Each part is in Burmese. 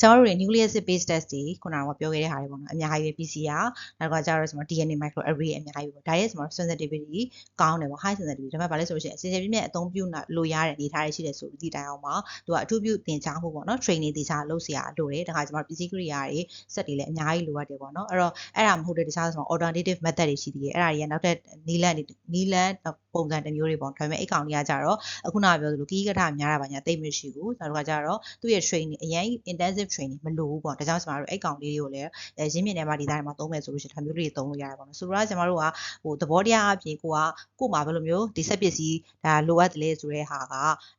ကျွန်တော်တို့တွေ nucleic acid base test တွေခုနကပြောခဲ့တဲ့ဟာတွေပေါ့နော်အများကြီးပဲ PCR နောက်ကကျတော့ကျွန်တော် DNA micro array အများကြီးပဲဒါရဲ့ကျွန်တော် sensitivity ကောင်းတယ်ပေါ့ high sensitivity ဒါပေမဲ့ဘာလဲဆိုလို့ရှိရင်အစီအစဉ်ပြည့်မြတ်အသုံးပြုလို့ရတဲ့အနေအထားတွေရှိတယ်ဆိုပြီးဒီတိုင်အောင်မှာသူကအထူးပြုသင်ကြားမှုပေါ့နော် training သင်ကြားလုပ်စရာလိုတယ်ဒါခါကျွန်တော်ပစ္စည်းကိရိယာတွေစက်တွေလည်းအများကြီးလိုအပ်တယ်ပေါ့နော်အဲ့တော့အဲ့ဒါမဟုတ်တဲ့တခြားကျွန်တော် alternative method တွေရှိသေးတယ်အဲ့ဒါတွေကနောက်ထပ်နီလန်နီလန်ပုံစံတစ်မျိုးတွေပေါ့ဒါပေမဲ့အဲ့ကောင်တွေကကြတော့အခုနကပြောသလိုကီးကထများတာပါညာတိတ်မရှိဘူးနောက်တစ်ခါကျတော့သူ့ရဲ့ training အရင် intensive training မလိုဘူးပေါ့ဒါကြောင့်ကျွန်တော်တို့အဲ့ကောင်လေးတွေကိုလည်းရင်းမြစ်ထဲမှာဒီတိုင်းမှာသုံးမယ်ဆိုလို့ရှိရင်ဒါမျိုးလေးတွေသုံးလို့ရတယ်ပေါ့နော်ဆိုတော့ကျွန်တော်တို့ကဟိုသဘောတရားအပြင်ကိုကကို့မှာဘယ်လိုမျိုးဒီဆက်ပစ္စည်းဒါလိုအပ်တယ်လေဆိုတဲ့ဟာက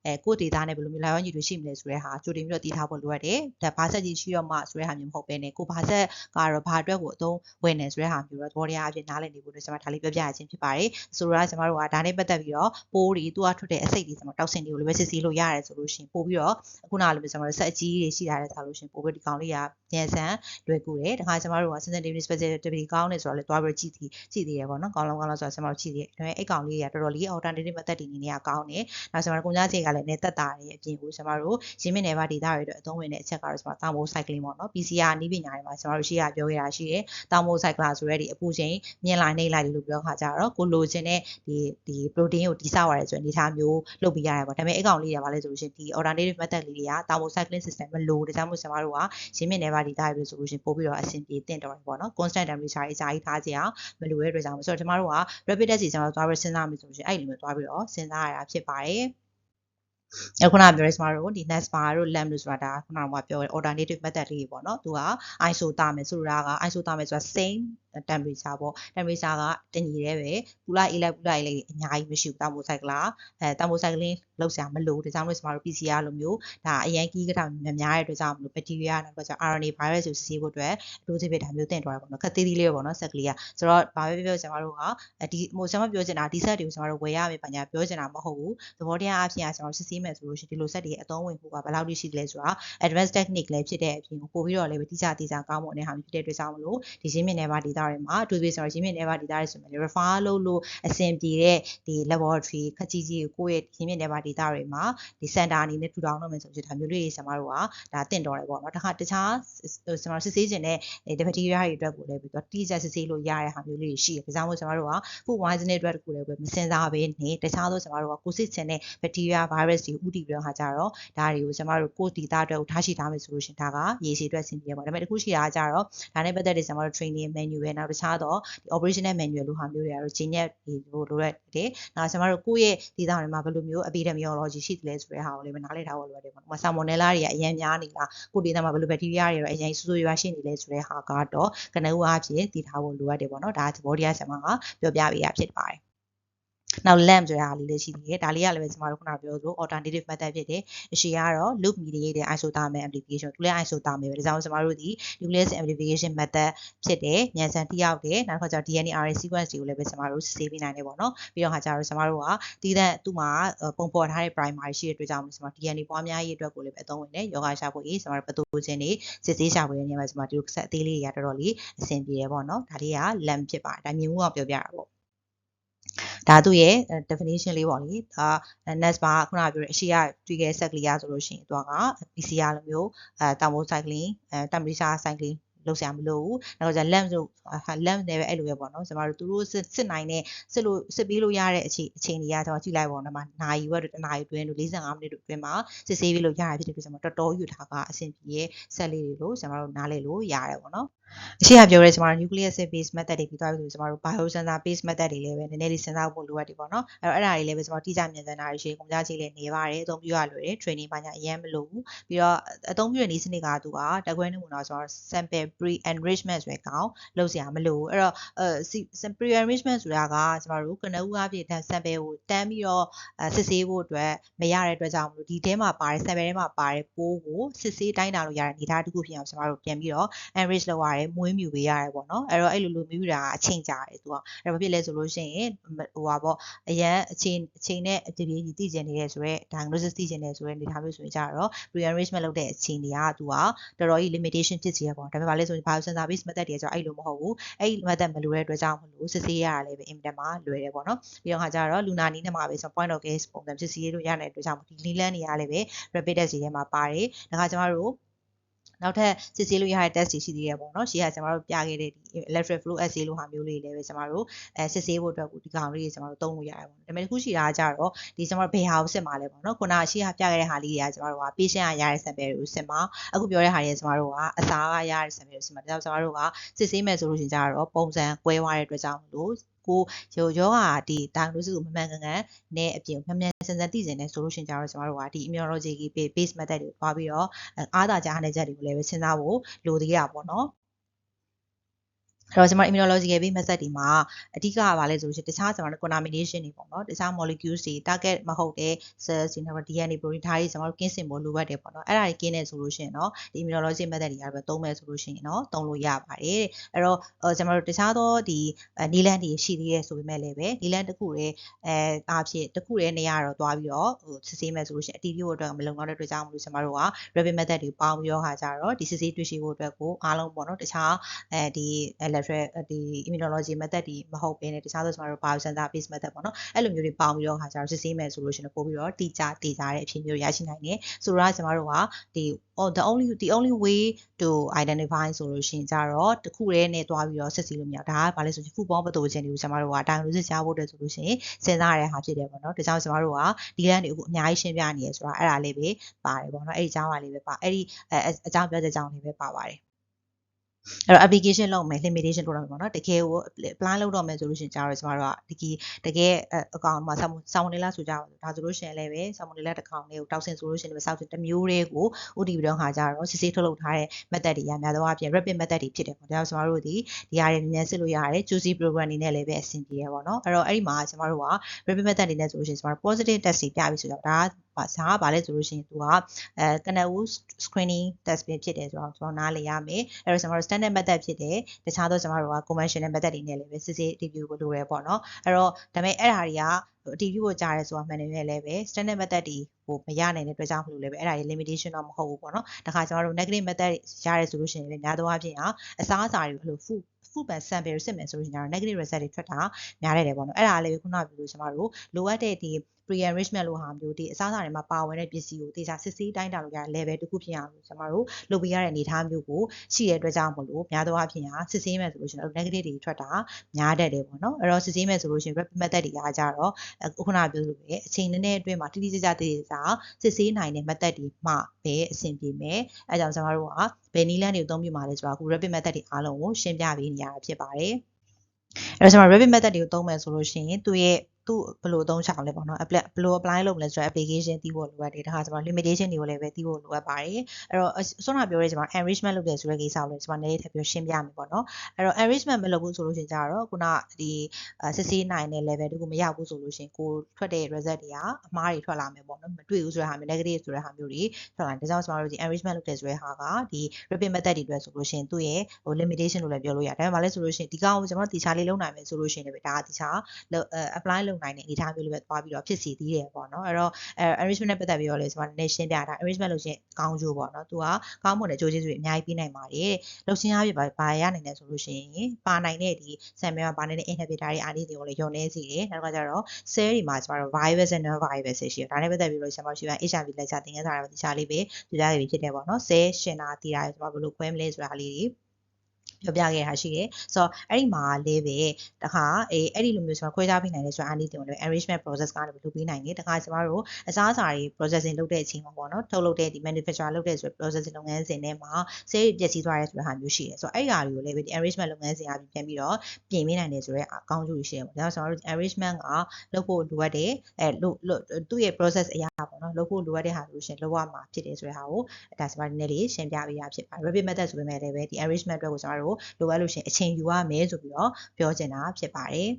အဲကို့ data နဲ့ဘယ်လိုမျိုးလာရောက်ညီတွေရှိမလဲဆိုတဲ့ဟာကြိုတင်ပြီးတော့တည်ထားဖို့လိုအပ်တယ်ဒါဘာဆက်ကြီးရှိတော့မှဆိုတဲ့ဟာမျိုးမဟုတ်ဘဲနဲ့ကိုဘာဆက်ကတော့ဘာအတွက်ကိုအသုံးဝင်နေဆိုတဲ့ဟာမျိုးတော့သဘောတရားအပြင်နားလည်နေဖို့အတွက်ကျွန်မဒါလေးပြောပြရခြင်းဖြစ်ပါတယ်ဆိုတော့ကျွန်တော်တို့ကဒါနဲ့ပတ်သက်ပြီးတော့ပိုးတွေသူကထွက်တဲ့အစိတ်တွေကျွန်တော်တောက်ဆင်တွေကိုလည်းပဲစစ်ဆေးလို့ရတယ်ဆိုလို့ရှိရင်ပို့ပြီးတော့အခုနကလိုပဲကျွန်တော်တို့ဆက်အကြီးတွေရှိထားတဲ့ဆိုလို့ရှိရင်ပို့ပြီးဒီကောင်လေးကညံဆန်လွယ်ကူတယ်တခါကျွန်တော်တို့က sensitivity specificity ကောင်းတယ်ဆိုတော့လေသွားပြီးကြည့်ကြည့်ကြည့်သေးရပေါ့နော်ကောင်းလုံးကောင်းလုံးဆိုတော့ကျွန်တော်တို့ကြည့်သေးတယ်ဒါပေမဲ့အဲ့ကောင်လေးကတော်တော်လေး alternative method တွေနေနေကောင်းတယ်နောက်ကျွန်တော်တို့ကုန်ကြမ်းချိန်ကလည်းနေသက်တာတွေအပြင်ကိုကျွန်တော်တို့ရင်းမြစ်နယ်ပါဒေတာတွေအတွက်အသုံးဝင်တဲ့အချက်ကတော့ကျွန်တော် thermocycling ပေါ့နော် PCR နည်းပညာတွေမှာကျွန်တော်တို့ရှိရပြောခဲ့တာရှိတယ် thermocycler ဆိုရဲဒီအပူချိန်မြင်လိုက်နှိမ့်လိုက်လို့ပြောခါကြတော့ကိုလိုချင်တဲ့ဒီဒီ protein ကိုတိဆောက်ရတယ်ဆိုရင်အနေထားမျိုးလုပ်ပြရတယ်ပေါ့ဒါပေမဲ့အဲ့ကောင်လေးတွေကဘာလဲဆိုလို့ရှိရင်ဒီ alternative method လေးတွေက thermocycling system မလို့ဒါကြောင့်မို့ကျွန်တော်တို့ကရင်းမြစ်နယ်ပါဒေတာတွေဆိုလို့ရှိရင်ပို့ပြီးတော့အဆင်ပြေတင့်တော်တယ်ပေါ့နော် constant temperature အကြာကြီးထားကြအောင်မလိုတဲ့အတွက်ကြောင့်ဆိုတော့ကျွန်တော်တို့က rapid test ကြီးကျွန်တော်တို့သွားပြီးစဉ်းစားမယ်ဆိုလို့ရှိရင်အဲ့လိုမျိုးသွားပြီးတော့စဉ်းစားရတာဖြစ်ပါတယ်အခုနပြောရဲစမာတို့ဒီ NASPA တို့ LAMP တို့ဆိုတာဒါခုနကပြောရဲ alternative method လေးပေါ့နော်သူက isothermal ဆိုတာက isothermal ဆိုတာ same temperature ပေါ့ temperature ကတညီရဲပဲပူလိုက်အေးလိုက်ပူလိုက်အေးလိုက်အများကြီးမရှိဘူးတောင်မိုဆိုင်ကလာအဲတောင်မိုဆိုင်ကလင်း လောက်ဆရာမလို့ဒါကြောင့်လို့စမတို့ PCR လိုမျိုးဒါအရင်ကြီးကတာများတဲ့အတွက်ကြောင့်မလို့ bacteria နောက်ကကျ RNA virus ကိုစစ်ဆေးဖို့အတွက်အထူးသဖြင့်ဒါမျိုးတင်သွားတယ်ပေါ့နော်ခက်သေးသေးလေးပေါ့နော်ဆက်ကလေးကဆိုတော့ဘာပဲပြောပြောကျွန်တော်တို့ကဒီဟိုကျွန်တော်ပြောချင်တာဒီဆက်တွေကိုကျွန်တော်တို့ဝယ်ရမယ်ပညာပြောချင်တာမဟုတ်ဘူးသဘောတရားအဖြစ်အကျွန်တော်စစ်ဆေးမယ်ဆိုလို့ရှိရင်ဒီလိုဆက်တွေအသုံးဝင်မှုကဘယ်လောက်ထိရှိသလဲဆိုတာ advanced technique လည်းဖြစ်တဲ့အပြင်ပို့ပြီးတော့လည်းတိကျတိကျကောင်းမွန်တဲ့ဟာမျိုးဖြစ်တဲ့အတွက်ကြောင့်မလို့ဒီရှင်းမြင့်နယ်ပါဒေတာတွေမှာအထူးသဖြင့်ကျွန်တော်ရင်းမြစ် never data တွေဆိုရင် refer လုပ်လို့အဆင်ပြေတဲ့ဒီ laboratory ခက်ကြီးကြီးကိုကိုယ့်ရဲ့ရင်းမြစ် never data တွေမှာဒီ center အနေနဲ့ထူထောင်လုပ်မယ်ဆိုရင်ဒါမျိုးလေးတွေကျွန်တော်တို့ကဒါတင့်တော်တယ်ပေါ့နော်တခါတခြားကျွန်တော်စစ်ဆေးခြင်းတဲ့ဒီ bacteria တွေအတွက်ကိုလည်းပြီးတော့တိကျစစ်ဆေးလို့ရတဲ့ဟာမျိုးလေးတွေရှိတယ်ဒါကြောင့်မို့ကျွန်တော်တို့က food poisoning အတွက်တခုလည်းပဲမစင်စားဘဲနဲ့တခြားသောကျွန်တော်တို့ကကိုစစ်ခြင်းတဲ့ bacteria virus တွေဥတည်ပြီးတော့ဟာကြတော့ဒါတွေကိုကျွန်တော်တို့ကိုဒီသားအတွက်ကိုထားရှိထားမယ်ဆိုလို့ရှင်ဒါကရေရှည်အတွက်ဆင်ပြေပါဒါပေမဲ့တခုရှိတာကကြတော့ဒါနဲ့ပတ်သက်တဲ့ကျွန်တော်တို့ training menu ပဲနောက်တခြားတော့ဒီ operational manual လို့ဟာမျိုးတွေကတော့ဂျင်းရက်ဒီလိုလိုရတယ်။နောက်ကျွန်တော်တို့ကိုယ့်ရဲ့ဒေတာတွေမှာဘယ်လိုမျိုး epidemiology ရှိတယ်လဲဆိုတဲ့ဟာကိုလည်းနားလည်ထားဖို့လိုတယ်ပေါ့နော်။ဆာမိုနယ်လာတွေကအရင်များနေလားကိုယ့်ဒေတာမှာဘယ်လို bacteria တွေတော့အရင်ဆူဆူရွာရှိနေလဲဆိုတဲ့ဟာကတော့ကနဦးအဖြစ်တည်ထားဖို့လိုရတယ်ပေါ့နော်။ဒါသဘောတရားဆံမှာပြောပြပေးရဖြစ်ပါတယ်။ နောက် lamp ဆိုတာလေးလည်းရှိသေးတယ်ဒါလေးကလည်းပဲကျွန်တော်တို့ခုနပြောသလို alternative method ဖြစ်တယ်အရှိကတော့ loop mediated isothermal amplification သူလည်း isothermal ပဲဒါကြောင့်ကျွန်တော်တို့ဒီ nucleus amplification method ဖြစ်တယ်ညံစံတိရောက်တယ်နောက်တစ်ခါကျတော့ DNA RNA sequence တွေကိုလည်းပဲကျွန်တော်တို့စေးပေးနိုင်တယ်ပေါ့နော်ပြီးတော့ခါကျတော့ကျွန်တော်တို့ကဒီတဲ့သူ့မှာပုံဖော်ထားတဲ့ primary ရှိတဲ့အတွက်ကြောင့်ကျွန်တော် DNA ပွားများရေးအတွက်ကိုလည်းပဲအသုံးဝင်တယ်ယောဂရှာဖို့ရေးကျွန်တော်တို့ပတိုဂျင်တွေစစ်ဆေးရှာဖို့ရနေမှာကျွန်တော်တို့ဆက်အသေးလေးတွေရတော်တော်လေးအဆင်ပြေတယ်ပေါ့နော်ဒါလေးက lamp ဖြစ်ပါတယ်ဒါမြင်မှုအောင်ပြောပြတာပေါ့ ဒါသူ့ရဲ့ definition လေးပေါ့လေဒါ next ပါခုနကပြောတဲ့အရှိရတွေ့ခဲ့ set ကလေးရဆိုလို့ရှိရင်သူက PCR လိုမျိုးအဲ thermocycling အဲ temperature cycling လုပ်ဆရာမလိုဘူးနောက်ကျ lamp ဆို lamp နဲ့ပဲအဲ့လိုပဲပေါ့နော်ကျမတို့သူတို့စစ်စစ်နိုင်တဲ့စစ်လို့စစ်ပြီးလို့ရတဲ့အချိန်အချိန်တွေကကျွန်တော်ကြည့်လိုက်ပေါ့နော်မှာနိုင်ရွက်တို့တနာရီတွင်းတို့45မိနစ်တို့တွင်းမှာစစ်ဆေးပြီးလို့ရရဖြစ်တဲ့အတွက်ကျွန်တော်တော်တော်ယူထားကအဆင်ပြေရဲ့ဆက်လေးတွေလို့ကျွန်တော်တို့နားလည်လို့ရတယ်ပေါ့နော်အရှိကပြောရဲကျွန်တော်တို့ nuclear acid base method တွေပြီးသွားပြီဆိုကျွန်တော်တို့ biosensor base method တွေလည်းပဲနည်းနည်းလေးစဉ်းစားဖို့လိုအပ်တယ်ပေါ့နော်အဲ့တော့အဲ့ဒါတွေလည်းပဲကျွန်တော်တိကျမြန်စံတာတွေရှိကုန်ကြချိတ်လည်းနေပါတယ်အသုံးပြုရလွယ်တယ် training ပိုင်းညာအရင်မလိုဘူးပြီးတော့အသုံးပြုတဲ့နည်းစနစ်ကသူကတက်ခွဲနေမှုတော့ကျွန်တော် sample pre enrichment ဆိုတဲ့ကောင်လုပ်စရာမလိုဘူးအဲ့တော့အဲ pre enrichment ဆိုတာကကျွန်တော်တို့ကနဦးအဖြစ် sample ကိုတန်းပြီးတော့စစ်ဆေးဖို့အတွက်မရတဲ့အတွက်ကြောင့်မလို့ဒီထဲမှာပါတယ် sample ထဲမှာပါတယ်ပိုးကိုစစ်ဆေးတိုင်းတာလို့ရတဲ့အနေအထားတစ်ခုဖြစ်အောင်ကျွန်တော်တို့ပြန်ပြီးတော့ enrich လုပ်ရတယ်မွေးမြူပေးရတယ်ပေါ့နော်အဲ့တော့အဲ့လိုလိုမြူတာအချိန်ကြာတယ်သူကအဲ့ဘာဖြစ်လဲဆိုလို့ရှိရင်ဟိုပါပေါ့အရန်အချိန်အချိန်နဲ့တပြေးညီသိကျင်နေရဲဆိုတော့ diagnosis သိကျင်နေဆိုတဲ့အနေအထားမျိုးဆိုရင်ကြတော့ pre enrichment လုပ်တဲ့အချိန်တွေကသူကတော်တော်ကြီး limitation ဖြစ်စီရပေါ့ဒါပေမဲ့ဘာလဲဆိုရင် biosensor based method တွေကျတော့အဲ့လိုမဟုတ်ဘူးအဲ့ method မလိုတဲ့အတွက်ကြောင့်မလို့စစ်ဆေးရတာလည်းပဲအင်မတန်မှလွယ်တယ်ပေါ့နော်ပြီးတော့ခါကျတော့လူနာနီးနဲ့မှာပဲဆို point of case ပုံစံစစ်ဆေးလို့ရတဲ့အတွက်ကြောင့်ဒီ leland နေရလည်းပဲ rapid test တွေထဲမှာပါတယ်ဒါကကျမတို့ နောက်ထပ်စစ်ဆေးလို့ရတဲ့ test တွေရှိသေးတယ်ပေါ့နော်ရှေ့ကကျွန်တော်တို့ပြခဲ့တဲ့ဒီ electric flow assay လို့ဟာမျိုးလေးတွေလည်းပဲကျွန်တော်တို့အဲစစ်ဆေးဖို့အတွက်ကိုဒီကောင်လေးတွေကျွန်တော်တို့သုံးလို့ရတယ်ပေါ့ဒါပေမဲ့တစ်ခုရှိတာကကြတော့ဒီကျွန်တော်တို့ဘယ်ဟာကိုစစ်မှာလဲပေါ့နော်ခုနကရှေ့ကပြခဲ့တဲ့ဟာလေးတွေကကျွန်တော်တို့က patient ကရတဲ့ sample တွေကိုစစ်မှာအခုပြောတဲ့ဟာတွေကျွန်တော်တို့ကအစာကရတဲ့ sample တွေကိုစစ်မှာဒါကြောင့်ကျွန်တော်တို့ကစစ်ဆေးမယ်ဆိုလို့ရှိရင်ကြတော့ပုံစံကွဲသွားတဲ့အတွက်ကြောင့်မလို့ ကိုယောယောဂါဒီ diagnosis ကိုမမှန်ကန်ကန်နဲ့အပြင်မြန်မြန်ဆန်ဆန်သိစင်နေဆိုလို့ရှိရင်ကြတော့ကျွန်တော်တို့ကဒီ immunology base method တွေတွားပြီးတော့အားသာကြအားနေချက်တွေကိုလည်းပဲစဉ်းစားဖို့လိုသေးတာပေါ့နော် အဲ့တော့ကျွန်တော် immunological base method ဒီမှာအဓိကကဘာလဲဆိုလို့ရှိရင်တခြားကျွန်တော်တို့ contamination တွေပေါ့နော်တခြား molecules တွေ target မဟုတ်တဲ့ cells တွေနောက် DNA protein ဒါတွေကျွန်တော်တို့ကင်းစင်ဖို့လိုအပ်တယ်ပေါ့နော်အဲ့ဒါတွေကင်းနေဆိုလို့ရှိရင်တော့ဒီ immunological method တွေကတော့သုံးမယ်ဆိုလို့ရှိရင်တော့သုံးလို့ရပါတယ်အဲ့တော့ကျွန်တော်တို့တခြားသောဒီနီလန်တွေရှိသေးတယ်ဆိုပေမဲ့လည်းပဲနီလန်တစ်ခုရဲ့အဲအားဖြင့်တစ်ခုရဲ့နေရာတော့သွားပြီးတော့ဟိုစစ်ဆေးမယ်ဆိုလို့ရှိရင်အတီးပြဖို့အတွက်မလုံလောက်တဲ့အတွက်ကြောင့်မလို့ကျွန်တော်တို့က rapid method တွေပေါင်းပြီးတော့ခါကြတော့ဒီစစ်ဆေးတွေ့ရှိဖို့အတွက်ကိုအားလုံးပေါ့နော်တခြားအဲဒီ electric ဒီ immunology method ဒီမဟုတ်ဘဲနဲ့တခြားဆိုကျွန်တော်တို့ biosensor based method ပေါ့နော်အဲ့လိုမျိုးတွေပေါင်းပြီးတော့ခါကျတော့စစ်ဆေးမယ်ဆိုလို့ရှိရင်ပို့ပြီးတော့တိကျတည်ကြတဲ့အဖြစ်မျိုးရရှိနိုင်တယ်ဆိုတော့ကျွန်တော်တို့ကဒီ oh the only the only way to identify ဆိုလို့ရှိရင်ကြတော့တခုတည်းနဲ့တွားပြီးတော့စစ်ဆေးလို့မရဒါကဘာလဲဆိုရင် food borne pathogen တွေကိုကျွန်တော်တို့က diagnosis ရဖို့အတွက်ဆိုလို့ရှိရင်စဉ်းစားရတဲ့ဟာဖြစ်တယ်ပေါ့နော်ဒါကြောင့်ကျွန်တော်တို့ကဒီလန်တွေကိုအများကြီးရှင်းပြနေရဆိုတာအဲ့ဒါလေးပဲပါတယ်ပေါ့နော်အဲ့ဒီအကြောင်းပါလေးပဲပါအဲ့ဒီအကြောင်းပြောတဲ့ကြောင်းလေးပဲပါပါတယ် အဲ့တော့ application လုပ်မယ် limitation လုပ်ရမယ်ပေါ့နော်တကယ်ကို plan လုပ်တော့မယ်ဆိုလို့ရှိရင်ကျတော့ကျမတို့ကဒီတကယ်အကောင်မှာဆောင်းနေလားဆိုကြပါဒါဆိုလို့ရှိရင်လည်းပဲဆောင်းနေလားတစ်ကောင်လေးကိုတောက်ဆင်ဆိုလို့ရှိရင်လည်းဆောက်တစ်မျိုးလေးကိုဥတီပြီးတော့ခါကြတော့စစ်စစ်ထုတ်လုပ်ထားတဲ့ method တွေရများသောအားဖြင့် rapid method တွေဖြစ်တယ်ပေါ့ဒါကြောင့်ကျမတို့ဒီဒီဟာတွေနည်းနည်းစစ်လို့ရတယ် juicy program အနေနဲ့လည်းပဲအဆင်ပြေရပေါ့နော်အဲ့တော့အဲ့ဒီမှာကျမတို့က rapid method အနေနဲ့ဆိုလို့ရှိရင်ကျမတို့ positive test တွေပြပြီးဆိုတော့ဒါက ပါဇာကဘာလဲဆိုလို့ရှိရင်သူကအဲကနက်ဦး screening test ပဲဖြစ်တယ်ဆိုတော့ကျွန်တော်နားလည်ရမယ်အဲ့တော့ကျွန်တော်တို့ standard method ဖြစ်တယ်တခြားသောကျွန်တော်တို့က conventional method တွေနဲ့လည်းပဲစစ်စစ် review ကိုလုပ်ရဲပေါ့နော်အဲ့တော့ဒါပေမဲ့အဲ့ဒါတွေကအတီးပြုကိုကြားရဲဆိုတာမှန်တယ်လည်းပဲ standard method တွေဟိုမရနိုင်တဲ့အတွက်ကြောင့်မလို့လည်းပဲအဲ့ဒါတွေ limitation တော့မဟုတ်ဘူးပေါ့နော်ဒါခါကျွန်တော်တို့ negative method ရရဲဆိုလို့ရှိရင်လည်းများသောအားဖြင့်ဟာအစားအစာတွေဘယ်လို food food ban sample ကိုစစ်မယ်ဆိုရင်တော့ negative result တွေထွက်တာများတယ်ပေါ့နော်အဲ့ဒါလည်းခုနကပြောလို့ကျွန်တော်တို့လိုအပ်တဲ့ဒီ pre enrichment လို့ဟာမျိုးဒီအစားအစာတွေမှာပါဝင်တဲ့ပစ္စည်းကိုတေချာစစ်ဆေးတိုင်းတာလို့ရတဲ့ level တစ်ခုဖြစ်အောင်ကျွန်တော်တို့လုပ်ပေးရတဲ့အနေအထားမျိုးကိုရှိတဲ့အတွက်ကြောင့်မလို့များသောအားဖြင့်ဟာစစ်ဆေးမယ်ဆိုလို့ရှိရင် negative တွေထွက်တာများတတ်တယ်ပေါ့နော်အဲ့တော့စစ်ဆေးမယ်ဆိုလို့ရှိရင် rapid method တွေကကြတော့ခုနကပြောလို့ပဲအချိန်နည်းနည်းအတွင်းမှာတိတိကျကျတည်တည်စာစစ်ဆေးနိုင်တဲ့ method တွေမှပဲအဆင်ပြေမယ်အဲကြောင့်ကျွန်တော်တို့ကဘယ်နည်းလမ်းတွေအသုံးပြုမှာလဲဆိုတာအခု rapid method တွေအားလုံးကိုရှင်းပြပေးနေရတာဖြစ်ပါတယ်အဲ့တော့ကျွန်တော် rapid method တွေကိုသုံးမယ်ဆိုလို့ရှိရင်သူ့ရဲ့ သူ့ဘယ်လိုအသုံးချအောင်လဲပေါ့နော် apply ဘယ်လို apply လုပ်မလဲဆိုတော့ application သိဖို့လိုအပ်တယ်ဒါခါကျတော့ limitation တွေကိုလည်းပဲသိဖို့လိုအပ်ပါတယ်အဲ့တော့ဆွမ်းနာပြောရဲကျွန်တော် enrichment လုပ်တယ်ဆိုတဲ့ကိစ္စကိုလည်းကျွန်တော်နည်းနည်းထပ်ပြီးရှင်းပြမယ်ပေါ့နော်အဲ့တော့ enrichment မလုပ်ဘူးဆိုလို့ရှိရင်ကြတော့ခုနဒီစစ်ဆေးနိုင်တဲ့ level တခုမရောက်ဘူးဆိုလို့ရှိရင်ကိုထွက်တဲ့ result တွေကအမှားတွေထွက်လာမယ်ပေါ့နော်မတွေ့ဘူးဆိုတဲ့ဟာမျိုး negative ဆိုတဲ့ဟာမျိုးတွေထွက်လာတယ်ဒါကြောင့်ကျွန်တော်တို့ဒီ enrichment လုပ်တယ်ဆိုတဲ့ဟာကဒီ rapid method တွေအတွက်ဆိုလို့ရှိရင်သူ့ရဲ့ဟို limitation လို့လည်းပြောလို့ရတယ်ဒါပေမဲ့လည်းဆိုလို့ရှိရင်ဒီကောင်ကိုကျွန်တော်တီချာလေးလုပ်နိုင်မယ်ဆိုလို့ရှိရင်လည်းဒါကတီချာ apply လုပ်နိုင်တဲ့အနေအထားမျိုးလေးပဲသွားပြီးတော့ဖြစ်စီသေးတယ်ပေါ့နော်အဲ့တော့အဲ arrangement နဲ့ပတ်သက်ပြီးတော့လည်းကျွန်မနည်းနည်းရှင်းပြတာ arrangement လုပ်ခြင်းကောင်းကျိုးပေါ့နော်သူကကောင်းမွန်တဲ့ကြိုးကျေးဇူးတွေအများကြီးပေးနိုင်ပါတယ်လုပ်ခြင်းအပြင်ဘာရနိုင်လဲဆိုလို့ရှိရင်ပါနိုင်တဲ့ဒီ sample မှာပါနိုင်တဲ့ inhibitor တွေအားလေးတွေကိုလည်းယုံနေစေတယ်နောက်ကကျတော့ cell တွေမှာကျွန်တော်တို့ virus နဲ့ non virus ရှိတယ်ဒါနဲ့ပတ်သက်ပြီးတော့ကျွန်တော်ရှိပါ HIV လက်ချသင်ခန်းစာတွေမှာတခြားလေးပဲပြပြခဲ့ပြီးဖြစ်တယ်ပေါ့နော် cell ရှင်တာတည်တာတွေကျွန်တော်ဘယ်လိုခွဲမလဲဆိုတာလေးတွေ ပြောပြခဲ့တာရှိတယ်ဆိုတော့အဲ့ဒီမှာလေးပဲတခါအေးအဲ့ဒီလိုမျိုးကျွန်တော်ခွဲခြားပေးနိုင်တယ်ဆိုတာအားလေးတင်လို့ arrangement process ကနေလုပ်ပေးနိုင်တယ်တခါကျွန်တော်တို့အစားအစာတွေ processing လုပ်တဲ့အချိန်မှာပေါ့နော်ထုတ်လုပ်တဲ့ဒီ manufacturer လုပ်တဲ့ဆို processing လုပ်ငန်းစဉ်ထဲမှာဆေးပျက်စီးသွားတယ်ဆိုတဲ့ဟာမျိုးရှိတယ်ဆိုတော့အဲ့ဒီဟာတွေကိုလည်းပဲဒီ arrangement လုပ်ငန်းစဉ်အပြင်ပြန်ပြီးတော့ပြင်ပေးနိုင်တယ်ဆိုတော့အကောင်းကျိုးရှိတယ်ပေါ့ဒါဆိုတော့ကျွန်တော်တို့ arrangement ကလုပ်ဖို့လိုအပ်တယ်အဲသူ့ရဲ့ process အရာပေါ့နော်လုပ်ဖို့လိုအပ်တဲ့ဟာလို့ရှင်လုပ်ရမှာဖြစ်တယ်ဆိုတဲ့ဟာကိုဒါစပါဒီနေ့လေးရှင်းပြပေးရဖြစ်ပါတယ် rapid method ဆိုပေမဲ့လည်းပဲဒီ arrangement အတွက်ကိုကျွန်တော်တို့လိုအပ်လို့ရှင်အချိန်ယူရမယ်ဆိုပြီးတော့ပြောချင်တာဖြစ်ပါတယ်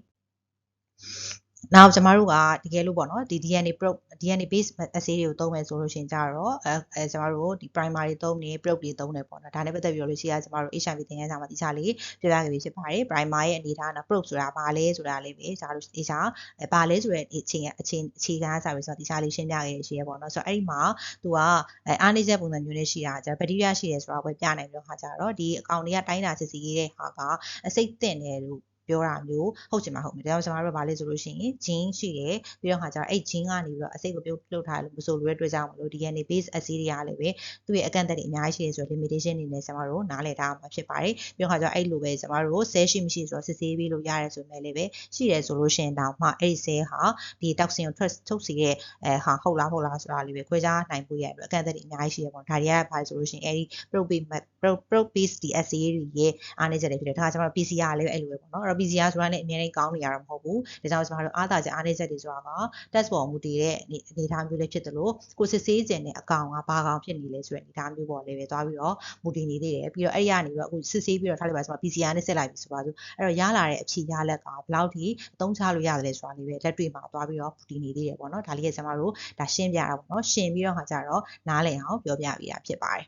နောက်ကျမတို့ကတကယ်လို့ပေါ့နော်ဒီ DNA probe DNA base assay တွေကိုသုံးမယ်ဆိုလို့ရှိရင်ကြတော့အဲအဲကျမတို့ဒီ primary သုံးနေ probe တွေသုံးနေပေါ့နော်ဒါနဲ့ပတ်သက်ပြီးတော့လို့ရှိရကျမတို့ HIV သင်ခန်းစာမှာဒီစားလေးပြောပြခဲ့ပြီးဖြစ်ပါတယ် primer ရဲ့အနေထားနော် probe ဆိုတာဘာလဲဆိုတာလေးပဲကျတို့ဒီစားအဲဘာလဲဆိုတဲ့အချိန်အချိန်အခြေခံစာပဲဆိုတော့ဒီစားလေးရှင်းပြခဲ့ရရှိရပေါ့နော်ဆိုတော့အဲ့ဒီမှာသူကအဲအားနေချက်ပုံစံမျိုးလေးရှိတာကျဘက်တီးရီးယားရှိတယ်ဆိုတာပဲပြနိုင်ပြီးတော့ခါကြတော့ဒီအကောင်တွေကတိုင်းတာစစ်စီးခဲ့တဲ့ဟာကအစိတ်သင့်တယ်လို့ ပြောတာမျိုးဟုတ်ချင်မှာဟုတ်မယ်ဒါကြောင့်ကျွန်တော်တို့ကဘာလဲဆိုလို့ရှိရင် gene ရှိတယ်ပြီးတော့ခါကျတော့အဲ့ gene ကနေပြီးတော့အစိတ်ကိုပြုတ်လုပ်ထားတယ်လို့မဆိုလို့ရတဲ့အတွက်ကြောင့်မလို့ DNA base assay တွေကလည်းပဲသူ့ရဲ့အကန့်အသတ်တွေအများကြီးရှိတယ်ဆိုတော့ limitation အနေနဲ့ကျွန်တော်တို့နားလည်ထားမှာဖြစ်ပါတယ်ပြီးတော့ခါကျတော့အဲ့လိုပဲကျွန်တော်တို့ cell ရှိမရှိဆိုတော့စစ်ဆေးပြီးလို့ရတယ်ဆိုမဲ့လည်းပဲရှိတယ်ဆိုလို့ရှိရင်တောင်မှအဲ့ဒီ cell ဟာဒီ toxin ကိုထွက်ထုတ်စီတဲ့အဲဟာဟုတ်လားဟုတ်လားဆိုတာလေးပဲခွဲခြားနိုင်ဖို့ရအတွက်အကန့်အသတ်တွေအများကြီးရှိရပေါ့ဒါတွေကဘာဆိုလို့ရှိရင်အဲ့ဒီ probe probe base ဒီ assay တွေရဲ့အားနည်းချက်တွေဖြစ်တယ်ဒါကကျွန်တော် PCR လည်းပဲအဲ့လိုပဲပေါ့နော်အဲ့တော့ PCR ဆိုတာလည်းအများကြီးကောင်းနေရတာမဟုတ်ဘူးဒါကြောင့်ကျွန်တော်တို့အားသာချက်အားနည်းချက်တွေဆိုတာက test ပေါ်မူတည်တဲ့အနေအထားမျိုးလေးဖြစ်တယ်လို့ကိုစစ်ဆေးခြင်းနဲ့အကောင်ကဘာကောင်ဖြစ်နေလဲဆိုတဲ့အနေအထားမျိုးပေါ်လေးပဲသွားပြီးတော့မူတည်နေသေးတယ်ပြီးတော့အဲ့ဒီကနေပြီးတော့အခုစစ်ဆေးပြီးတော့ထားလိုက်ပါဆိုတော့ PCR နဲ့ဆက်လိုက်ပြီဆိုပါစို့အဲ့တော့ရလာတဲ့အဖြေရလက်ကဘယ်လောက်ထိအသုံးချလို့ရတယ်လဲဆိုတာလေးပဲလက်တွေ့မှာသွားပြီးတော့မူတည်နေသေးတယ်ပေါ့နော်ဒါလေးကကျွန်တော်တို့ဒါရှင်းပြတာပေါ့နော်ရှင်းပြီးတော့ခါကြတော့နားလည်အောင်ပြောပြပေးတာဖြစ်ပါတယ်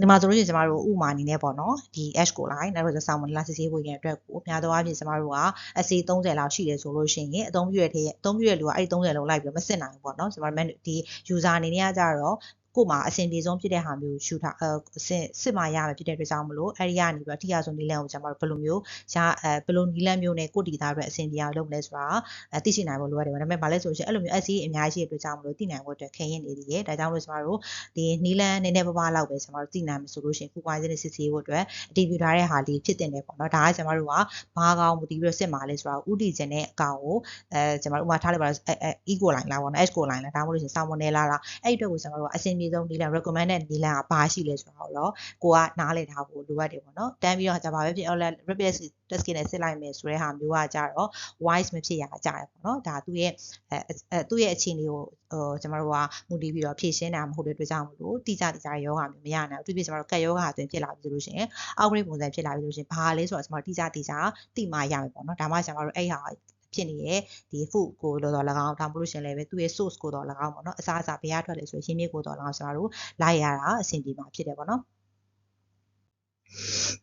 ဒီမှာဆိုလို့ရှိရင်ကျမတို့ဥမာအနေနဲ့ပေါ့နော်ဒီ h ကို line နောက်တော့ salmon လာစစ်ဆေးဖို့ရတဲ့အတွက်ကိုများသောအားဖြင့်ကျမတို့ကအစီ30လောက်ရှိတယ်ဆိုလို့ရှိရင်အသုံးပြုရတဲ့အသုံးပြုရလူကအဲ့ဒီ30လုံးလိုက်ပြီးမစစ်နိုင်ဘူးပေါ့နော်ကျမတို့ဒီ user အနေနဲ့ကကြတော့ ကို့မှာအဆင်ပြေဆုံးဖြစ်တဲ့ဟာမျိုးရှုထားအဲစစ်စစ်မှရမယ်ဖြစ်တဲ့အတွက်ကြောင့်မလို့အဲဒီကနေပြီးတော့ထိရဆုံးနီလန်ကိုကျွန်တော်တို့ဘယ်လိုမျိုးရအဲဘယ်လိုနီလန်မျိုးနဲ့ကို့ဒီသားအတွက်အဆင်ပြေအောင်လုပ်မလဲဆိုတာအဲသိရှိနိုင်ဖို့လိုရတယ်ဒါပေမဲ့ဘာလဲဆိုရင်အဲ့လိုမျိုး SE အများကြီးအတွက်ကြောင့်မလို့သိနိုင်ဖို့အတွက်ခင်ရင်နေသေးတယ်ဒါကြောင့်မလို့ကျွန်တော်တို့ဒီနီလန်နည်းနည်းပါးပါးလောက်ပဲကျွန်တော်တို့သိနိုင်မှာဆိုလို့ရှိရင် supervisor နဲ့စစ်ဆေးဖို့အတွက်အတည်ပြုထားတဲ့ဟာလေးဖြစ်တင်တယ်ပေါ့နော်ဒါကကျွန်တော်တို့ကဘာကောင်မူတည်ပြီးတော့စစ်မှာလဲဆိုတာဥတီခြင်းတဲ့အကောင်ကိုအဲကျွန်တော်တို့ဥမာထားလိုက်ပါတော့အဲ equal line လားပေါ့နော် h ကို line လားဒါမှမဟုတ်လို့ရှိရင် salmonella လားအဲ့ဒီအတွက်ကိုကျွန်တော်တို့ကအဆင်ပြေဆုံးနီလန် recommend တဲ့နီလန်ကဘာရှိလဲဆိုတာကိုတော့ကိုကနားလည်ထားဖို့လိုအပ်တယ်ပေါ့နော်တန်းပြီးတော့じゃဘာပဲဖြစ် rapid test kit နဲ့စစ်လိုက်မယ်ဆိုတဲ့ဟာမျိုးကကြတော့ wise မဖြစ်ရကြရပေါ့နော်ဒါသူ့ရဲ့အဲသူ့ရဲ့အခြေအနေကိုဟိုကျွန်တော်တို့ကမူတည်ပြီးတော့ဖြည့်ရှင်းတာမဟုတ်တဲ့အတွက်ကြောင့်မလို့တိကျတိကျယောဂမျိုးမရနိုင်ဘူးသူပြကျွန်တော်တို့ကက်ယောဂအတွင်းဖြစ်လာပြီဆိုလို့ရှိရင်အောက်ဂရိတ်ပုံစံဖြစ်လာပြီဆိုလို့ရှိရင်ဘာလဲဆိုတော့ကျွန်တော်တိကျတိကျတိမှရမယ်ပေါ့နော်ဒါမှကျွန်တော်တို့အဲ့ဟာ ဖြစ်နေတဲ့ဒီ food ကိုလို့တော့၎င်းဒါမှမဟုတ်ရှင်လည်းပဲသူ့ရဲ့ source ကိုတော့၎င်းပေါ့နော်အစားအစာဘယ်ရထွက်လဲဆိုရင်ရင်းမြစ်ကိုတော့၎င်းကျွန်တော်တို့လိုက်ရတာအဆင်ပြေမှာဖြစ်တယ်ပေါ့နော်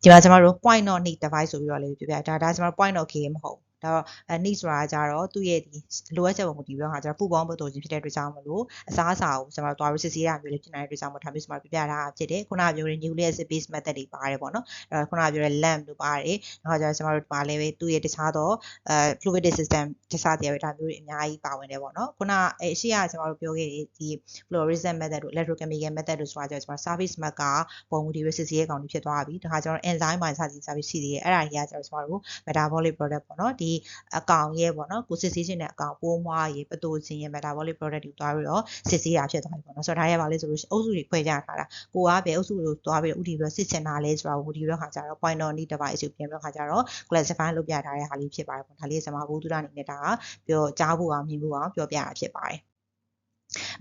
ဒီမှာကျွန်တော်တို့ point not need device ဆိုပြီးတော့လေးပြပြဒါဒါကျွန်တော် point not key မဟုတ် ဒါတော့အဲ need ဆိုတာကြတော့သူ့ရဲ့ဒီလိုအပ်ချက်ပုံမူတည်ပြီးတော့ခါကျတော့ပူပေါင်းပတ်တော်ကြီးဖြစ်တဲ့အတွက်ကြောင့်မလို့အစားအစာကိုကျွန်တော်တို့သွားပြီးစစ်ဆေးရမျိုးလေးဖြစ်နေတဲ့အတွက်ကြောင့်မလို့ဒါမျိုးကျွန်တော်ပြပြတာဖြစ်တယ်ခုနကပြောတဲ့ nucleic acid base method တွေပါတယ်ပေါ့နော်အဲခုနကပြောတဲ့ lamp တို့ပါတယ်နောက်ကျတော့ကျွန်တော်တို့ပါလဲပဲသူ့ရဲ့တခြားသောအဲ fluid system တခြားတရားပဲဒါမျိုးတွေအများကြီးပါဝင်တယ်ပေါ့နော်ခုနအဲအရှိကကျွန်တော်တို့ပြောခဲ့တဲ့ဒီ fluorescent method တို့ electrochemical method တို့ဆိုတာကျတော့ကျွန်တော် service mark ကပုံမူတည်ပြီးစစ်ဆေးရကောင်တွေဖြစ်သွားပြီဒါခါကျတော့ enzyme မှာစသည် service ရှိသေးတယ်အဲ့ဒါကြီးကကျတော့ကျွန်တော်တို့ metabolic product ပေါ့နော်ဒီအကောင်ရဲ့ပေါ့နော်ကိုစစ်ဆေးခြင်းတဲ့အကောင်ပိုးမွားရေပတိုခြင်းရဲ့ metabolic product တွေသွားပြီးတော့စစ်ဆေးတာဖြစ်သွားပြီပေါ့နော်ဆိုတော့ဒါရပါလေဆိုလို့အုပ်စုတွေခွဲကြထားတာကိုကပဲအုပ်စုတွေကိုသွားပြီးတော့ဥတီပြီးတော့စစ်ချင်တာလဲဆိုတာကိုဥတီပြီးတော့ခါကြတော့ point on need device ကိုပြန်ပြီးတော့ခါကြတော့ classify လုပ်ပြထားတဲ့ဟာလေးဖြစ်ပါတယ်ပေါ့ဒါလေးကျွန်မဘုဒ္ဓအနေနဲ့ဒါကပြောကြားဖို့အောင်မြင်ဖို့အောင်ပြောပြတာဖြစ်ပါတယ်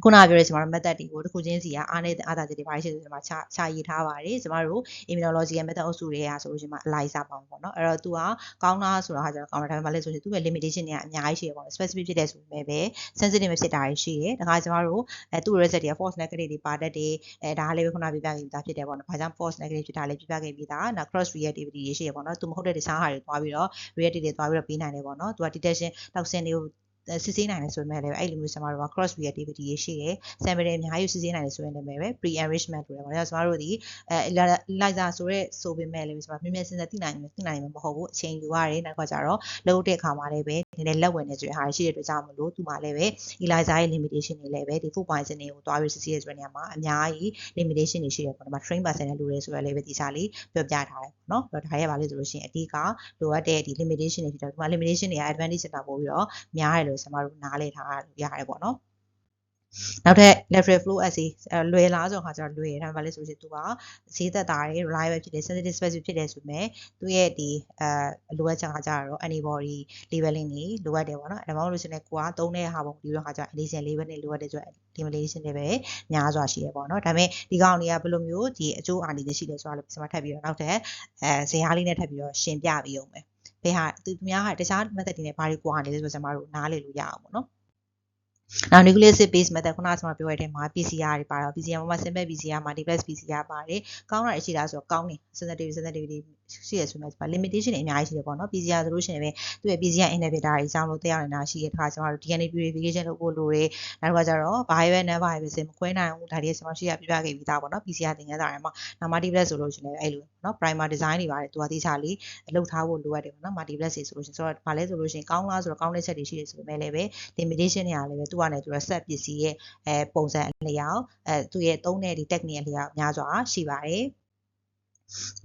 ခုနကပြောတဲ့ကျွန်တော်တို့ method တွေကိုတစ်ခုချင်းစီကအားနဲ့အားသာချက်တွေပါရှိတယ်ကျွန်တော်ချချရေးထားပါတယ်ကျွန်တော်တို့ immunological method အုပ်စုတွေကဆိုလို့ရှိရင် ELISA ပေါင်းပေါ့နော်အဲ့တော့ तू ကကောင်းတာဆိုတာဟာကျတော့ကောင်းတာဒါပေမဲ့လည်းဆိုရင် तू ရဲ့ limitation တွေကအများကြီးရှိရပေါ့နော် specific ဖြစ်တဲ့ဆိုပေမဲ့ပဲ sensitive မဖြစ်တာတွေရှိတယ်ဒါကကျွန်တော်တို့အဲသူ့ result တွေက false negative တွေပါတတ်တယ်အဲဒါကလည်းခုနပြပြခဲ့ပြီးသားဖြစ်တယ်ပေါ့နော်ဘာကြောင့် false negative ဖြစ်တာလဲပြပြခဲ့ပြီးသားနောက် cross reactivity တွေရှိရပေါ့နော် तू မဟုတ်တဲ့တခြားဟာတွေသွားပြီးတော့ reactivity တွေသွားပြီးတော့ပေးနိုင်တယ်ပေါ့နော် तू က detection toxin တွေကို စစ်ဆေးနိုင်တယ်ဆိုပေမဲ့လည်းအဲ့လိုမျိုးကျွန်တော်တို့က cross reactivity တွေရှိတယ် sample တွေအများကြီးစစ်ဆေးနိုင်တယ်ဆိုရင်လည်းပဲ pre enrichment လို့ရတယ်။ကျွန်တော်တို့ဒီအဲ ELISA ဆိုရဲဆိုပေမဲ့လည်းကျွန်တော်မြင်မြင်စင်စင်သိနိုင်မယ်သိနိုင်မှာမဟုတ်ဘူးအချိန်ယူရတယ်နောက်ကကြတော့လုပ်တဲ့အခါမှာလည်းပဲနည်းနည်းလက်ဝင်နေဆိုတဲ့ဟာရှိတဲ့အတွက်ကြောင့်မလို့သူမှလည်းပဲ ELISA ရဲ့ limitation တွေလည်းပဲဒီ food poison တွေကိုတွားပြီးစစ်ဆေးရတဲ့နေရာမှာအများကြီး limitation တွေရှိတယ်ပေါ့နော်။ train person နဲ့လူတွေဆိုရလည်းပဲဒီစားလေးပြောပြထားတယ်ပေါ့နော်။အဲ့တော့ဒါရဲပါလေဆိုလို့ရှိရင်အဓိကလိုအပ်တဲ့ဒီ limitation တွေဖြစ်တော့ဒီမှာ limitation တွေက advantage တာပို့ပြီးတော့များတယ်လို့ကျွန်တော်တို့နားလည်ထားရတယ်ပေါ့နော် နောက်ထပ် lateral flow assay လွယ်လားဆိုတော့ခါကျတော့လွယ်တယ်ဒါပေမဲ့လည်းဆိုရင်သူကဈေးသက်တာတွေ reliable ဖြစ်တယ် sensitive specific ဖြစ်တယ်ဆိုပေမဲ့သူရဲ့ဒီအဲလိုအပ်ချက်ကကြတော့ antibody labeling တွေလိုအပ်တယ်ပေါ့နော်ဒါမှမဟုတ်လို့ရှိရင်ကိုကသုံးတဲ့ဟာပုံဒီတော့ခါကျ addition label တွေလိုအပ်တယ်ဆိုတော့ limitation တွေပဲများစွာရှိရပေါ့နော်ဒါပေမဲ့ဒီကောင်တွေကဘယ်လိုမျိုးဒီအကျိုးအာနိသင်ရှိလဲဆိုတာလည်းကျွန်မထပ်ပြီးတော့နောက်ထပ်အဲဇင်ဟာလေးနဲ့ထပ်ပြီးတော့ရှင်းပြပြီးအောင်ပဲဘယ်ဟာသူများဟာတခြား method တွေနဲ့ဘာတွေကွာနေလဲဆိုတော့ကျွန်မတို့နားလည်လို့ရအောင်ပေါ့နော် နောက် nucleic acid base method ခုနကကျွန်တော်ပြောရတဲ့မှာ PCR တွေပါတော့ PCR မှာ simple PCR multiplex PCR ပါတယ်ကောင်းတာရှိတာဆိုတော့ကောင်းတယ် sensitivity sensitivity ရှိရဆိုရင်ဒီမှာ limitation တွေအများကြီးရှိတယ်ပေါ့နော် PCR ဆိုလို့ရှိရင်ပဲသူ့ရဲ့ PCR inhibitor တွေအကြောင်းလို့တက်ရောက်နေတာရှိတဲ့အခါကျတော့ DNA purification လုပ်ဖို့လိုတယ်နောက်တစ်ခါကျတော့ viral non viral စင်မခွဲနိုင်ဘူးဒါတွေကျွန်တော်ရှိရပြပြခဲ့ပြီးသားပေါ့နော် PCR သင်ခန်းစာတွေမှာနောက် multiplex ဆိုလို့ရှိရင်လည်းအဲ့လိုနော် primer design တွေပါတယ်သူကတိကျလေးလုပ်ထားဖို့လိုအပ်တယ်ပေါ့နော် multiplex တွေဆိုလို့ရှိရင်ဆိုတော့ဘာလဲဆိုလို့ရှိရင်ကောင်းလားဆိုတော့ကောင်းတဲ့ချက်တွေရှိတယ်ဆိုပေမဲ့လည်းပဲ limitation တွေကလည်းပဲသူကလည်းသူက set ပစ္စည်းရဲ့အဲပုံစံအလျောက်အဲသူရဲ့သုံးတဲ့ဒီ technique အလျောက်များစွာရှိပါတယ်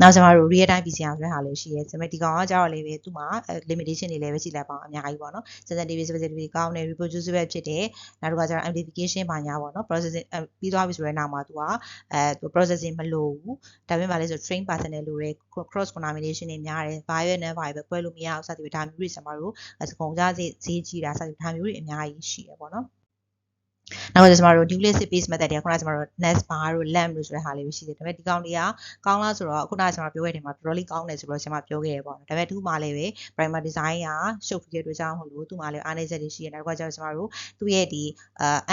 နောက်ကျွန်တော်တို့ real time PCR ဆိုတဲ့ဟာလေးရှိရဲကျွန်မဒီကောင်ကကြောက်လေပဲသူ့မှာ limitation တွေလည်းပဲရှိလိုက်ပါအောင်အများကြီးပေါ့နော် sensitivity specificity ကောင်းတယ် reproducible ဖြစ်တယ်နောက်တစ်ခါကျတော့ amplification ဘာညာပေါ့နော် processing ပြီးသွားပြီဆိုတဲ့နောက်မှာသူကအဲသူ processing မလိုဘူးဒါပေမဲ့ဗာလဲဆို train person တွေလိုတယ် cross contamination တွေများတယ် viral non viral ပဲခွဲလို့မရအောင်စသဖြင့်ဒါမျိုးတွေကျွန်တော်တို့အစကုန်ကြဈေးဈေးကြီးတာစသဖြင့်ဒါမျိုးတွေအများကြီးရှိရပေါ့နော် နောက်ကျမတို့ duplicate base method တွေကခုနကကျမတို့ nest bar တို့ lamp တို့ဆိုတဲ့ဟာလေးပဲရှိတယ်ဒါပေမဲ့ဒီကောင်တွေကကောင်းလားဆိုတော့ခုနကကျမပြောခဲ့တယ်မှာတော်တော်လေးကောင်းတယ်ဆိုတော့ကျမပြောခဲ့ရပေါ့နော်ဒါပေမဲ့သူ့မှာလည်းပဲ primer design ကရှုပ်ပြီးတဲ့အတွက်ကြောင့်မလို့သူ့မှာလည်းအားနည်းချက်တွေရှိတယ်နောက်ကကျတော့ကျမတို့သူ့ရဲ့ဒီ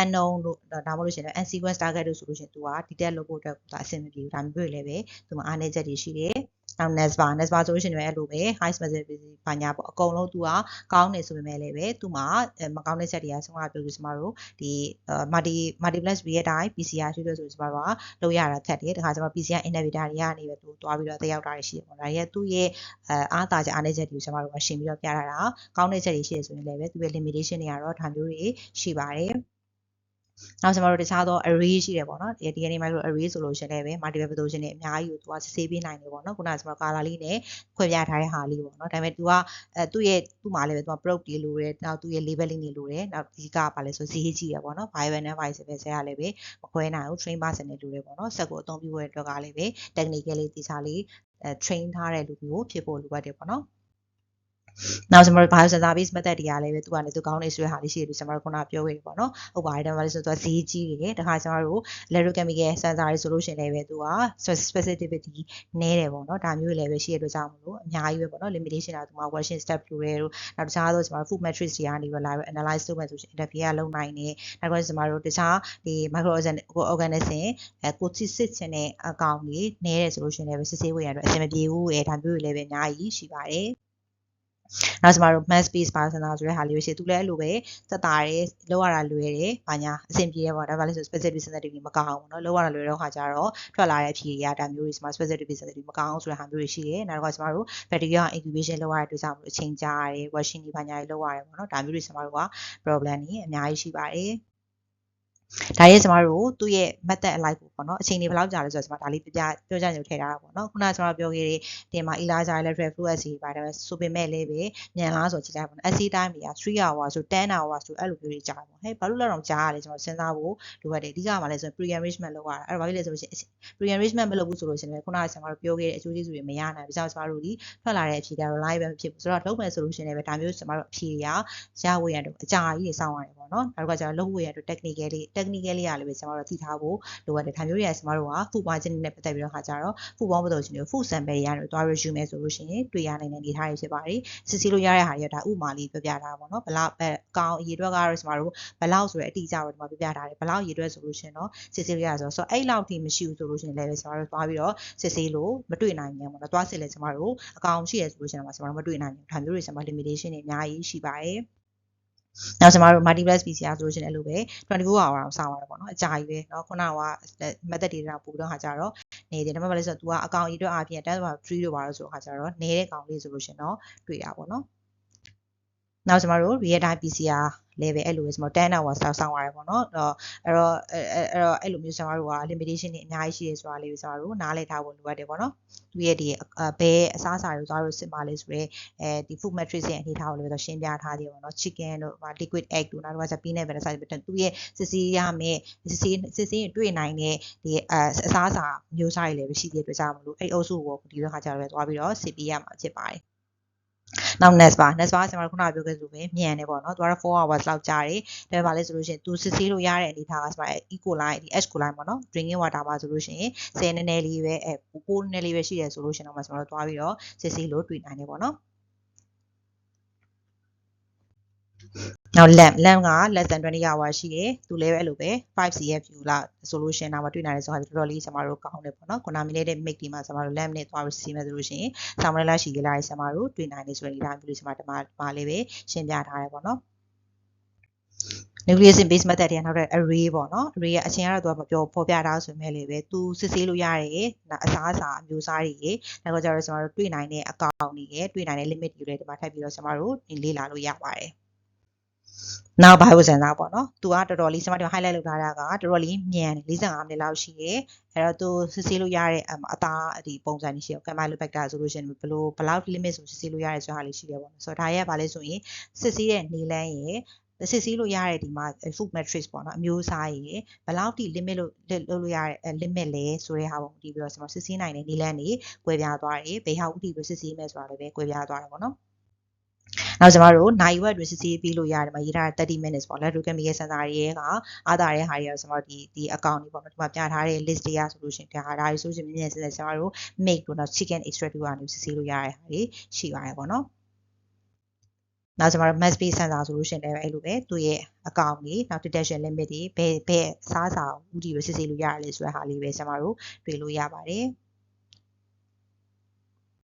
unknown တို့ဒါမှမဟုတ်လို့ရှိရင် unsequence target တို့ဆိုလို့ရှိရင်သူက detail လုပ်ဖို့အတွက်အဆင်မပြေဘူးဒါမျိုးတွေလည်းပဲသူ့မှာအားနည်းချက်တွေရှိတယ် နောက် Nespa Nespa ဆိုလို့ရှိရင်လည်းအဲ့လိုပဲ high specificity ဘာညာပေါ့အကုန်လုံးသူကကောင်းနေဆိုပေမဲ့လည်းပဲသူမှာမကောင်းတဲ့ချက်တွေကဆုံးကပြောလို့ကျမတို့ဒီ multi multiplex real time PCR ရှိလို့ဆိုကျမတို့ကလုပ်ရတာခက်တယ်တခါကျမ PCR inhibitor တွေကနေပဲသူသွားပြီးတော့တက်ရောက်တာရှိတယ်ပေါ့ဒါတွေကသူ့ရဲ့အားသာချက်အားနည်းချက်တွေကိုကျမတို့ကရှင်းပြီးတော့ပြရတာကောင်းတဲ့ချက်တွေရှိတယ်ဆိုရင်လည်းပဲသူ့ရဲ့ limitation တွေကတော့ဒါမျိုးတွေရှိပါတယ် နောက်ကျွန်တော်တို့တခြားသော array ရှိတယ်ပေါ့နော်ဒီ DNA micro array ဆိုလို့ရှိရင်လည်း multiple pathogen တွေအများကြီးကိုသူကစစ်ဆေးပေးနိုင်တယ်ပေါ့နော်ခုနကကျွန်တော် color လေးနဲ့ခွဲပြထားတဲ့ဟာလေးပေါ့နော်ဒါပေမဲ့ तू ကအဲသူ့ရဲ့သူ့မှာလည်းပဲ तू က probe တွေလိုတယ်နောက်သူ့ရဲ့ labeling တွေလိုတယ်နောက်ဒီကပါလဲဆိုဈေးကြီးရပေါ့နော် viral and viral ပဲဆရာလည်းပဲမခွဲနိုင်ဘူး train person တွေလိုတယ်ပေါ့နော်ဆက်ကိုအသုံးပြုရတဲ့အတွက်ကလည်းပဲ technically တိကျလေးအဲ train ထားတဲ့လူမျိုးဖြစ်ဖို့လိုအပ်တယ်ပေါ့နော် နောက်ကျွန်တော်တို့ biosensor based method တွေကလည်းပဲသူကလည်းသူကောင်းနေဆိုတဲ့ဟာလေးရှိတယ်လို့ကျွန်တော်တို့ခုနပြောခဲ့ပြီပေါ့နော်ဟုတ်ပါတယ်ဒါမှလည်းဆိုတော့ဈေးကြီးတယ်တခါကျွန်တော်တို့ electrochemical sensor တွေဆိုလို့ရှိရင်လည်းပဲသူက specificity နည်းတယ်ပေါ့နော်ဒါမျိုးတွေလည်းပဲရှိရတဲ့ကြောင့်မလို့အများကြီးပဲပေါ့နော် limitation ကသူက washing step လိုတယ်တို့နောက်တခြားသောကျွန်တော်တို့ food matrix တွေကနေပဲလာပြီး analyze လုပ်မယ်ဆိုရင် interfere လုပ်နိုင်တယ်နောက်တော့ကျွန်တော်တို့တခြားဒီ microorganism အဲကိုစစ်စစ်ချင်တဲ့အကောင်ကြီးနည်းတယ်ဆိုလို့ရှိရင်လည်းစစ်ဆေးဝေးရတော့အဆင်မပြေဘူးအဲဒါမျိုးတွေလည်းပဲအများကြီးရှိပါတယ် နောက်ကျမတို့ mass space persona ဆိုတဲ့ဟာလေးပဲရှိသူလည်းအဲ့လိုပဲသက်တာတယ်လောက်ရတာလွယ်တယ်ဘာညာအဆင်ပြေတယ်ပေါ့ဒါပါလဲဆို specific sensitivity မကောင်းဘူးเนาะလောက်ရတာလွယ်တော့ခါကြတော့ထွက်လာတဲ့အဖြေတွေကဒါမျိုးတွေကျမ specific sensitivity မကောင်းဆိုတဲ့ဟာမျိုးတွေရှိတယ်နောက်တော့ကျမတို့ bacteria incubation လောက်ရတဲ့အတွက်ကြောင့်အချိန်ကြာရတယ် washing တွေဘာညာတွေလောက်ရတယ်ပေါ့เนาะဒါမျိုးတွေကျမတို့က problem တွေအများကြီးရှိပါတယ် ဒါရဲ့ကျမတို့သူ့ရဲ့ method အလိုက်ပေါ့နော်အချိန်တွေဘယ်လောက်ကြာလဲဆိုတော့ကျမဒါလေးပြပြပြောကြညိုထည့်ထားတာပေါ့နော်ခုနကကျမပြောခဲ့တဲ့တင်မှာ Elijah electric fluency ပါတယ်ဆိုပေမဲ့လည်းပဲမြန်လားဆိုကြည့်လိုက်ပေါ့နော် AC time တွေက3 hour ဆို10 hour ဆိုအဲ့လိုမျိုးတွေကြာပေါ့ဟဲ့ဘာလို့လဲတော့ကြာရတယ်ကျွန်တော်စဉ်းစားဖို့လိုအပ်တယ်အဓိကမှလည်းဆို pre arrangement လုပ်ရတာအဲ့ဒါဘာဖြစ်လဲဆိုလို့ရှိရင် pre arrangement မလုပ်ဘူးဆိုလို့ရှိရင်ခုနကကျွန်တော်တို့ပြောခဲ့တဲ့အကျိုးကျေးဇူးတွေမရနိုင်ဘူးကြောင့်ကျွန်တော်တို့ဒီထွက်လာတဲ့အဖြေတွေ reliable မဖြစ်ဘူးဆိုတော့လုပ်မယ်ဆိုလို့ရှိရင်လည်းဒါမျိုးကျွန်တော်တို့အဖြေတွေကရဝေရတော့အကြာကြီးတွေစောင့်ရတယ်ပေါ့နော်နောက်ကကျတော့လုပ်ဝေရတော့ technically technically ရလည်းပဲကျွန်တော်တို့သိထားဖို့လိုအပ်တယ်ဒါမျိုးတွေကကျွန်တော်တို့က food margin နဲ့ပတ်သက်ပြီးတော့ခါကြတော့ food ပေါင်းပဒုံရှင်တွေ food sample တွေရတယ်တွား review မယ်ဆိုလို့ရှိရင်တွေ့ရနိုင်တဲ့အနေအထားတွေဖြစ်ပါတယ်စစ်ဆေးလို့ရတဲ့ဟာတွေကဒါဥမာလေးပြောပြထားတာပေါ့နော်ဘလောက်ပဲကောင်းအရေးအတွက်ကတော့ကျွန်တော်တို့ဘလောက်ဆိုရဲအတိအကျတော့ဒီမှာပြောပြထားတယ်ဘလောက်အရေးအတွက်ဆိုလို့ရှိရင်တော့စစ်ဆေးလို့ရဆိုတော့အဲ့လောက်ထိမရှိဘူးဆိုလို့ရှိရင်လည်းကျွန်တော်တို့တွားပြီးတော့စစ်ဆေးလို့မတွေ့နိုင်ဘူးပေါ့နော်တွားစစ်လဲကျွန်တော်တို့အကောင်ရှိရဆိုလို့ရှိရင်တော့ကျွန်တော်တို့မတွေ့နိုင်ဘူးဒါမျိုးတွေကျွန်တော် limitation တွေအများကြီးရှိပါတယ် နောက်ကျမတို့ multiplex PCR ဆိုလို့ရှိရင်အဲ့လိုပဲ24 hour အောင်စောင့်ရတယ်ပေါ့နော်အကြာကြီးပဲเนาะခုနက method တွေတော့ပို့တော့ခါကြတော့နေတယ်ဒါပေမဲ့ဘာလဲဆိုတော့ तू ကအကောင်ကြီးအတွက်အပြင်တက်သွား3တို့ပါတော့ဆိုတော့ခါကြတော့နေတဲ့ကောင်လေးဆိုလို့ရှိရင်တော့တွေ့ရပါတော့နော က်ကျမတို့ real time PCR level အဲ့လိုပဲကျွန်တော်10 hours စောင့်ဆောင်ရတယ်ပေါ့နော်အဲ့တော့အဲ့တော့အဲ့လိုမျိုးကျွန်တော်တို့က limitation တွေအများကြီးရှိတယ်ဆိုတာလေးကိုကျွန်တော်တို့နားလည်ထားဖို့လိုအပ်တယ်ပေါ့နော်သူရဲ့ဒီဘဲအစားအစာတွေကျွန်တော်တို့စစ်ပါလေးဆိုရဲအဲဒီ food matrix ရဲ့အနေထားကိုလည်းတော့ရှင်းပြထားသေးတယ်ပေါ့နော် chicken တို့ liquid egg တို့နောက်တစ်ခါကျ peanut butter စသဖြင့်သူရဲ့စစ်ဆေးရမယ့်စစ်ဆေးစစ်ဆေးရင်တွေ့နိုင်တဲ့ဒီအစားအစာမျိုးစားတွေလည်းရှိတဲ့အတွက်ကြောင့်မလို့အဲ့အုပ်စုကိုဒီလိုခါကျတော့လည်းသွားပြီးတော့စစ်ပေးရမှာဖြစ်ပါတယ် နောက် next bar next bar ကျွန်တော်ခုနပြောခဲ့သလိုပဲမြန်တယ်ပေါ့နော်သူကတော့4 hours လောက်ကြာတယ်ဒါပေမဲ့ပါလဲဆိုလို့ရှိရင်သူစစ်ဆေးလို့ရတဲ့အနေအထားကဆိုတော့ E coli ဒီ H coli ပေါ့နော် drinking water မှာဆိုလို့ရှိရင်ဆယ်နည်းနည်းလေးပဲအဲပိုးနည်းနည်းလေးပဲရှိတယ်ဆိုလို့ရှိရင်တော့ကျွန်တော်တို့သွားပြီးတော့စစ်ဆေးလို့တွေ့နိုင်တယ်ပေါ့နော် နောက် lamp lamp က less than 20 hour ရှိတယ်သူလည်းပဲအဲ့လိုပဲ 5cfu လောက်ဆိုလို့ရှရင်တော့မတွေ့နိုင်တဲ့ဆိုတော့တော်တော်လေးကျွန်တော်တို့ကောင်းတယ်ပေါ့နော်ခုနမိနေတဲ့ make ဒီမှာကျွန်တော်တို့ lamp နဲ့သွားပြီးစီးမယ်ဆိုလို့ရှရင်ဆောင်းမလာရှိကြလာကျွန်တော်တို့တွေ့နိုင်တယ်ဆိုရင်ဒီတိုင်းမျိုးလေးကျွန်တော်ဒီမှာဒီမှာလေးပဲရှင်းပြထားတယ်ပေါ့နော် nucleation base method တွေကနောက်တဲ့ array ပေါ့နော် array ကအချင်းကတော့သူကမပြောပေါ်ပြထားဆိုမဲ့လေပဲသူစစ်ဆေးလို့ရတယ်အစားအစာအမျိုးအစားတွေနောက်တော့ကျတော့ကျွန်တော်တို့တွေ့နိုင်တဲ့အကောင့်တွေတွေ့နိုင်တဲ့ limit တွေလည်းဒီမှာထပ်ပြီးတော့ကျွန်တော်တို့လေ့လာလို့ရပါတယ် နောက် biosensor ပေါ့နော်သူကတော်တော်လေးကျွန်မတို့ highlight လုပ်ထားတာကတော်တော်လေးမြန်တယ်45မိနစ်လောက်ရှိတယ်အဲ့တော့သူစစ်ဆေးလို့ရတဲ့အသားဒီပုံစံကြီးရှိတယ် Campylobacter ဆိုလို့ရှိရင်ဘယ်လိုဘယ်လောက် limit ဆိုစစ်ဆေးလို့ရတဲ့ဆိုတာလေးရှိတယ်ပေါ့နော်ဆိုတော့ဒါရဲ့ဘာလဲဆိုရင်စစ်ဆေးတဲ့နေလန်းရဲ့စစ်ဆေးလို့ရတဲ့ဒီမှာ food matrix ပေါ့နော်အမျိုးအစားကြီးရယ်ဘယ်လောက်ထိ limit လို့လုပ်လို့ရတဲ့ limit လဲဆိုတဲ့ဟာပုံဒီပြီးတော့ကျွန်တော်စစ်ဆေးနိုင်တဲ့နည်းလမ်းတွေ꿰ပြားသွားတယ်ဘယ်ဟာဥတီပြီးစစ်ဆေးမယ်ဆိုတာလည်းပဲ꿰ပြားသွားတယ်ပေါ့နော် နောက်ကျွန်တော်တို့နိုင်ဝက်တွေစစ်ဆေးပြီးလို့ရတယ်မှာရေးထားတဲ့30 minutes ပေါ့ electrochemical sensor တွေရဲ့ကအားသာတဲ့ဟာတွေရောကျွန်တော်ဒီဒီ account တွေပေါ့နော်ဒီမှာပြထားတဲ့ list တွေကဆိုလို့ရှိရင်ဒါဟာဒါတွေဆိုရှင်မြင်မြင်စစ်စစ်ကျွန်တော်တို့ make တို့တော့ chicken extract တွေကနေစစ်ဆေးလို့ရတဲ့ဟာတွေရှိပါတယ်ပေါ့နော်နောက်ကျွန်တော်တို့ mass base sensor ဆိုလို့ရှိရင်လည်းအဲ့လိုပဲသူ့ရဲ့အကောင့်ကြီးနောက် detection limit တွေဘယ်ဘယ်အစားအစာဥတီပဲစစ်ဆေးလို့ရတယ်လေဆိုတဲ့ဟာလေးပဲကျွန်တော်တို့တွေ့လို့ရပါတယ်။